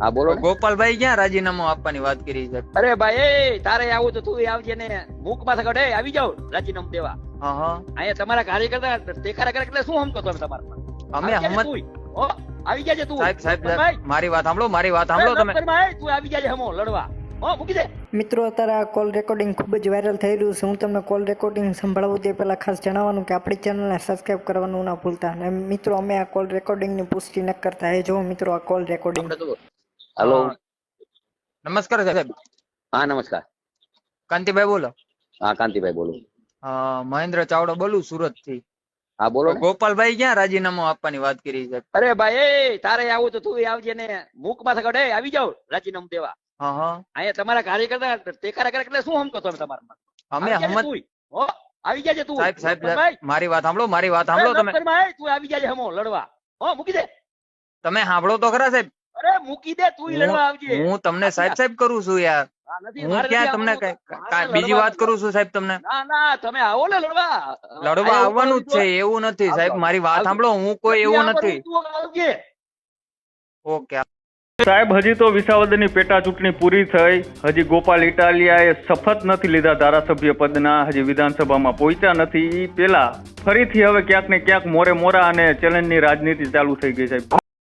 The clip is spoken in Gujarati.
હા બોલો ગોપાલભાઈ ક્યાં રાજીનામું આપવાની વાત કરી છે? અરે ભાઈ એ તારે આવું તો તું આવજે ને. મૂકમાં સગડ આવી જાવ રાજીનામું દેવા. હા હા અહીંયા તમારા કાર્યકર્તા દેખાડા કરે એટલે શું સમજો તમે તમારા અમે હમત. આવી જાજે તું. સાહેબ સાહેબ મારી વાત સાંભળો મારી વાત સાંભળો તમે. તું આવી જાજે હમો લડવા. હો મૂકી દે. મિત્રો અત્યારે આ કોલ રેકોર્ડિંગ ખૂબ જ વાયરલ થઈ રહ્યું છે. હું તમને કોલ રેકોર્ડિંગ સંભળાવું તે પહેલાં ખાસ જણાવવાનું કે આપણી ચેનલને સબસ્ક્રાઈબ કરવાનું ના ભૂલતા. અને મિત્રો અમે આ કોલ રેકોર્ડિંગની પુષ્ટિ ન કરતા. એ જો મિત્રો આ કોલ રેકોર્ડિંગ હલો નમસ્કાર સાહેબ. હા નમસ્કાર. કાંતિભાઈ બોલો. હા કાંતિભાઈ બોલો. હા મહેન્દ્ર ચાવડો બોલું સુરતથી હા બોલો ગોપાલભાઈ ક્યાં રાજીનામું આપવાની વાત કરી છે? અરે ભાઈ તારે આવું તો તું આવજે ને. મૂક માથે સગડ આવી જાવ રાજીનામું દેવા. હા હા. અહીંયા તમારા કાર્યકર્તા ટેકારા કરે એટલે શું સમજો તમે તમારા અમે હમત. હો, આવી જાજે તું. સાહેબ સાહેબ મારી વાત સાંભળો મારી વાત સાંભળો તમે. તું આવી જાજે હમો લડવા. હો મૂકી દે. તમે સાંભળો તો ખરા સાહેબ. અરે મૂકી દે તું હું- લડવા આવજે. હું તમને સાહેબ સાહેબ કરું છું યાર. હું ક્યાં તમને બીજી વાત કરું છું સાહેબ તમને? ના ના તમે આવો ને લડવા. લડવા આવવાનું જ છે એવું નથી સાહેબ. મારી વાત સાંભળો હું કોઈ એવું નથી. ઓકે સાહેબ હજી તો વિસાવદરની પેટા ચૂંટણી પૂરી થઈ. હજી ગોપાલ ઇટાલિયાએ શપથ નથી લીધા ધારાસભ્ય પદના. હજી વિધાનસભામાં પહોંચ્યા નથી. એ પેલા ફરીથી હવે ક્યાંક ને ક્યાંક મોરે મોરા અને ચેલેન્જની રાજનીતિ ચાલુ થઈ ગઈ સાહેબ